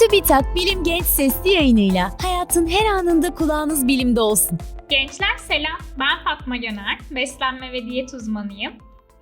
TÜBİTAK Bilim Genç Sesli yayınıyla hayatın her anında kulağınız bilimde olsun. Gençler selam, ben Fatma Göner, beslenme ve diyet uzmanıyım.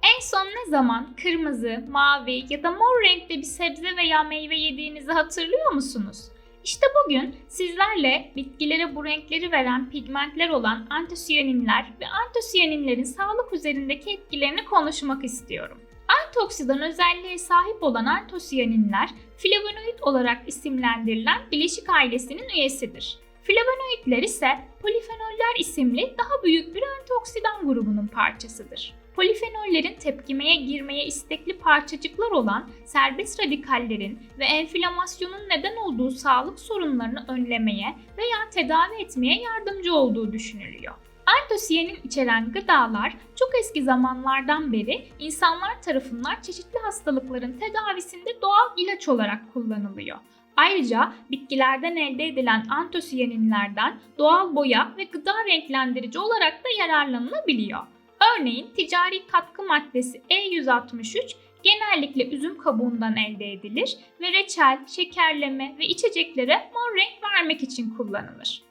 En son ne zaman kırmızı, mavi ya da mor renkte bir sebze veya meyve yediğinizi hatırlıyor musunuz? İşte bugün sizlerle bitkilere bu renkleri veren pigmentler olan antosiyaninler ve antosiyaninlerin sağlık üzerindeki etkilerini konuşmak istiyorum. Antioksidan özelliğe sahip olan antosiyaninler flavonoid olarak isimlendirilen bileşik ailesinin üyesidir. Flavonoidler ise polifenoller isimli daha büyük bir antioksidan grubunun parçasıdır. Polifenollerin tepkimeye girmeye istekli parçacıklar olan serbest radikallerin ve enflamasyonun neden olduğu sağlık sorunlarını önlemeye veya tedavi etmeye yardımcı olduğu düşünülüyor. Antosiyanin içeren gıdalar çok eski zamanlardan beri insanlar tarafından çeşitli hastalıkların tedavisinde doğal ilaç olarak kullanılıyor. Ayrıca bitkilerden elde edilen antosiyaninlerden doğal boya ve gıda renklendirici olarak da yararlanılabiliyor. Örneğin ticari katkı maddesi E163 genellikle üzüm kabuğundan elde edilir ve reçel, şekerleme ve içeceklere mor renk vermek için kullanılır.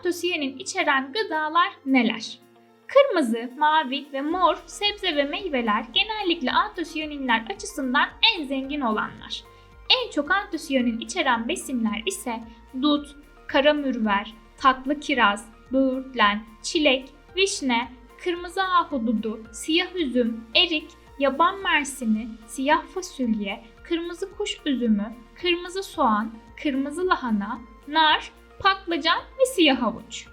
Antosiyanin içeren gıdalar neler? Kırmızı, mavi ve mor sebze ve meyveler genellikle antosiyaninler açısından en zengin olanlar. En çok antosiyanin içeren besinler ise dut, kara mürver, tatlı kiraz, böğürtlen, çilek, vişne, kırmızı ahududu, siyah üzüm, erik, yaban mersini, siyah fasulye, kırmızı kuş üzümü, kırmızı soğan, kırmızı lahana, nar, patlıcan ve siyah havuç.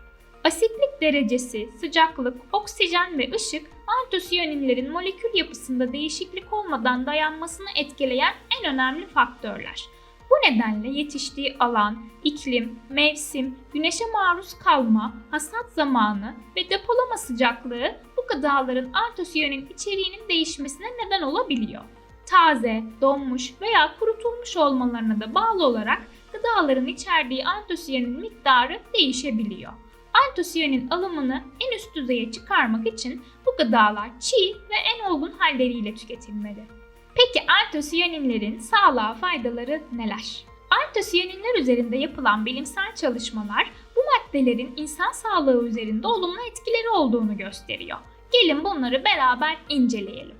Asitlik derecesi, sıcaklık, oksijen ve ışık antosiyaninlerin molekül yapısında değişiklik olmadan dayanmasını etkileyen en önemli faktörler. Bu nedenle yetiştiği alan, iklim, mevsim, güneşe maruz kalma, hasat zamanı ve depolama sıcaklığı bu gıdaların antosiyanin içeriğinin değişmesine neden olabiliyor. Taze, donmuş veya kurutulmuş olmalarına da bağlı olarak gıdaların içerdiği antosiyanin miktarı değişebiliyor. Antosiyanin alımını en üst düzeye çıkarmak için bu gıdalar çiğ ve en olgun halleriyle tüketilmeli. Peki antosiyaninlerin sağlığa faydaları neler? Antosiyaninler üzerinde yapılan bilimsel çalışmalar bu maddelerin insan sağlığı üzerinde olumlu etkileri olduğunu gösteriyor. Gelin bunları beraber inceleyelim.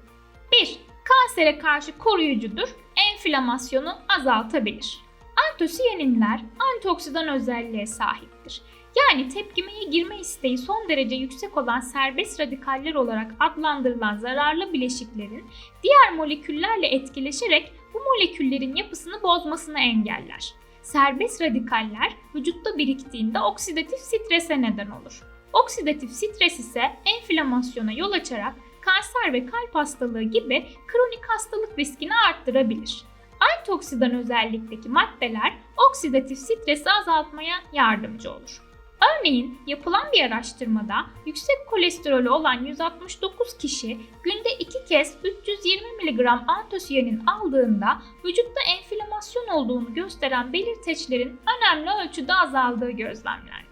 1. Kansere karşı koruyucudur, enflamasyonu azaltabilir. Antosiyaninler antioksidan özelliğe sahiptir. Yani tepkimeye girme isteği son derece yüksek olan serbest radikaller olarak adlandırılan zararlı bileşiklerin diğer moleküllerle etkileşerek bu moleküllerin yapısını bozmasını engeller. Serbest radikaller vücutta biriktiğinde oksidatif strese neden olur. Oksidatif stres ise enflamasyona yol açarak kanser ve kalp hastalığı gibi kronik hastalık riskini arttırabilir. Antioksidan özellikteki maddeler oksidatif stresi azaltmaya yardımcı olur. Örneğin yapılan bir araştırmada yüksek kolesterolü olan 169 kişi günde 2 kez 320 mg antosiyanin aldığında vücutta enflamasyon olduğunu gösteren belirteçlerin önemli ölçüde azaldığı gözlemlendi.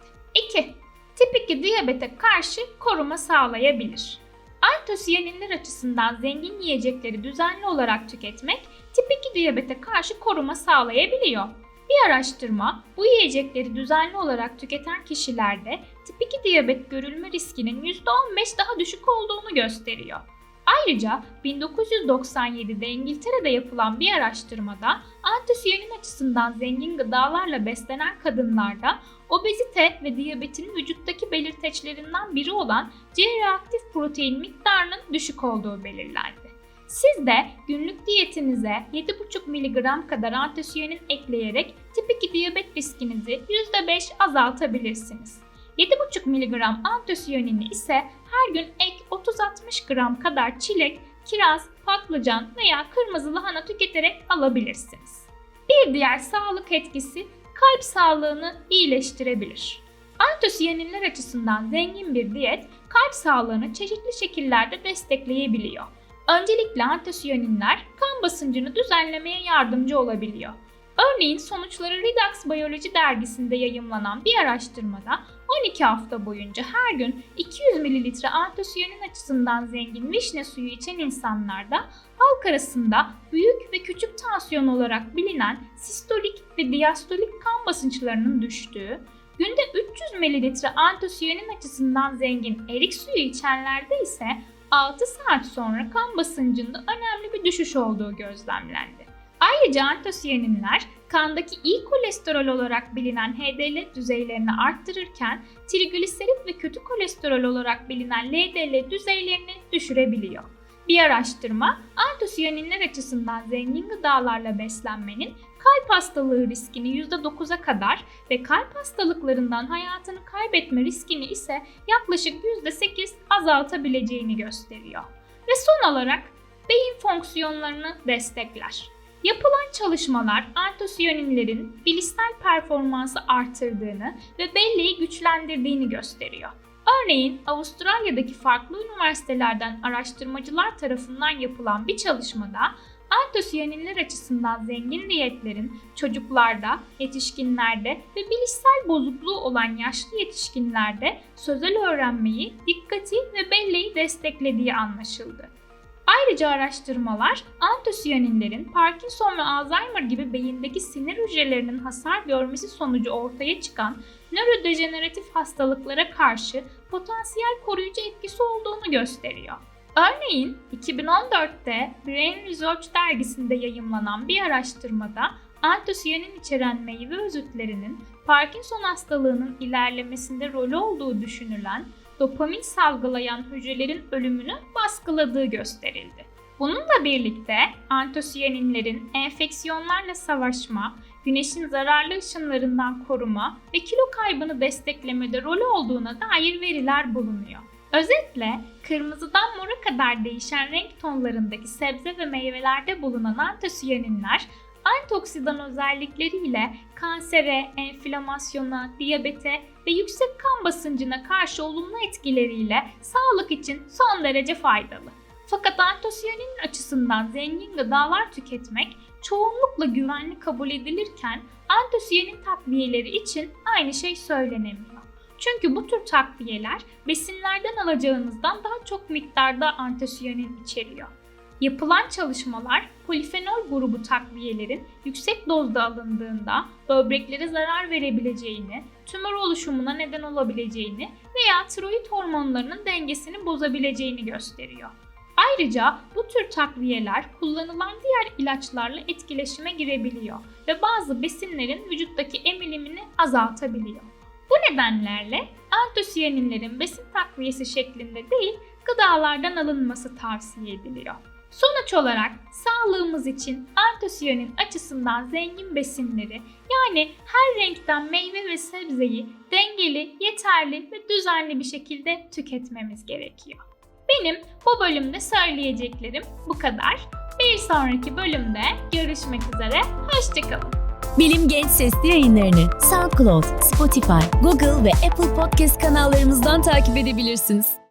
2. Tip 2 diyabete karşı koruma sağlayabilir. Antosiyaninler açısından zengin yiyecekleri düzenli olarak tüketmek tip 2 diyabete karşı koruma sağlayabiliyor. Bir araştırma bu yiyecekleri düzenli olarak tüketen kişilerde tip 2 diyabet görülme riskinin %15 daha düşük olduğunu gösteriyor. Ayrıca 1997'de İngiltere'de yapılan bir araştırmada antosiyanin açısından zengin gıdalarla beslenen kadınlarda obezite ve diyabetin vücuttaki belirteçlerinden biri olan C-reaktif protein miktarının düşük olduğu belirlendi. Siz de günlük diyetinize 7,5 mg kadar antosiyanin ekleyerek tip 2 diyabet riskinizi %5 azaltabilirsiniz. 7,5 mg antosiyanini ise her gün ek 30-60 gram kadar çilek, kiraz, patlıcan veya kırmızı lahana tüketerek alabilirsiniz. Bir diğer sağlık etkisi kalp sağlığını iyileştirebilir. Antosiyaninler açısından zengin bir diyet kalp sağlığını çeşitli şekillerde destekleyebiliyor. Öncelikle antosiyaninler kan basıncını düzenlemeye yardımcı olabiliyor. Örneğin sonuçları Redox Biyoloji dergisinde yayımlanan bir araştırmada 12 hafta boyunca her gün 200 ml antosiyanin açısından zengin vişne suyu içen insanlarda halk arasında büyük ve küçük tansiyon olarak bilinen sistolik ve diastolik kan basınçlarının düştüğü, günde 300 ml antosiyanin açısından zengin erik suyu içenlerde ise 6 saat sonra kan basıncında önemli bir düşüş olduğu gözlemlendi. Ayrıca antosiyaninler kandaki iyi kolesterol olarak bilinen HDL düzeylerini arttırırken trigliserit ve kötü kolesterol olarak bilinen LDL düzeylerini düşürebiliyor. Bir araştırma, antosiyaninler açısından zengin gıdalarla beslenmenin kalp hastalığı riskini %9'a kadar ve kalp hastalıklarından hayatını kaybetme riskini ise yaklaşık %8 azaltabileceğini gösteriyor. Ve son olarak beyin fonksiyonlarını destekler. Yapılan çalışmalar antosiyaninlerin bilişsel performansı artırdığını ve belleği güçlendirdiğini gösteriyor. Örneğin Avustralya'daki farklı üniversitelerden araştırmacılar tarafından yapılan bir çalışmada antosiyaninler açısından zengin diyetlerin çocuklarda, yetişkinlerde ve bilişsel bozukluğu olan yaşlı yetişkinlerde sözel öğrenmeyi, dikkati ve belleği desteklediği anlaşıldı. Ayrıca araştırmalar antosiyaninlerin Parkinson ve Alzheimer gibi beyindeki sinir hücrelerinin hasar görmesi sonucu ortaya çıkan nörodejeneratif hastalıklara karşı potansiyel koruyucu etkisi olduğunu gösteriyor. Örneğin 2014'te Brain Research dergisinde yayımlanan bir araştırmada antosiyanin içeren meyve özütlerinin Parkinson hastalığının ilerlemesinde rolü olduğu düşünülen dopamin salgılayan hücrelerin ölümünü baskıladığı gösterildi. Bununla birlikte antosiyaninlerin enfeksiyonlarla savaşma, güneşin zararlı ışınlarından koruma ve kilo kaybını desteklemede rolü olduğuna dair veriler bulunuyor. Özetle kırmızıdan mora kadar değişen renk tonlarındaki sebze ve meyvelerde bulunan antosiyaninler antioksidan özellikleriyle kansere, enflamasyona, diyabete ve yüksek kan basıncına karşı olumlu etkileriyle sağlık için son derece faydalı. Fakat antosiyanin açısından zengin gıdalar tüketmek çoğunlukla güvenli kabul edilirken antosiyanin takviyeleri için aynı şey söylenemiyor. Çünkü bu tür takviyeler besinlerden alacağınızdan daha çok miktarda antosiyanin içeriyor. Yapılan çalışmalar polifenol grubu takviyelerin yüksek dozda alındığında böbreklere zarar verebileceğini, tümör oluşumuna neden olabileceğini veya tiroid hormonlarının dengesini bozabileceğini gösteriyor. Ayrıca bu tür takviyeler kullanılan diğer ilaçlarla etkileşime girebiliyor ve bazı besinlerin vücuttaki emilimini azaltabiliyor. Bu nedenlerle antosiyaninlerin besin takviyesi şeklinde değil, gıdalardan alınması tavsiye ediliyor. Sonuç olarak sağlığımız için antosiyanin açısından zengin besinleri yani her renkten meyve ve sebzeyi dengeli, yeterli ve düzenli bir şekilde tüketmemiz gerekiyor. Benim bu bölümde söyleyeceklerim bu kadar. Bir sonraki bölümde görüşmek üzere. Hoşçakalın. Bilim Genç Sesli yayınlarını SoundCloud, Spotify, Google ve Apple Podcast kanallarımızdan takip edebilirsiniz.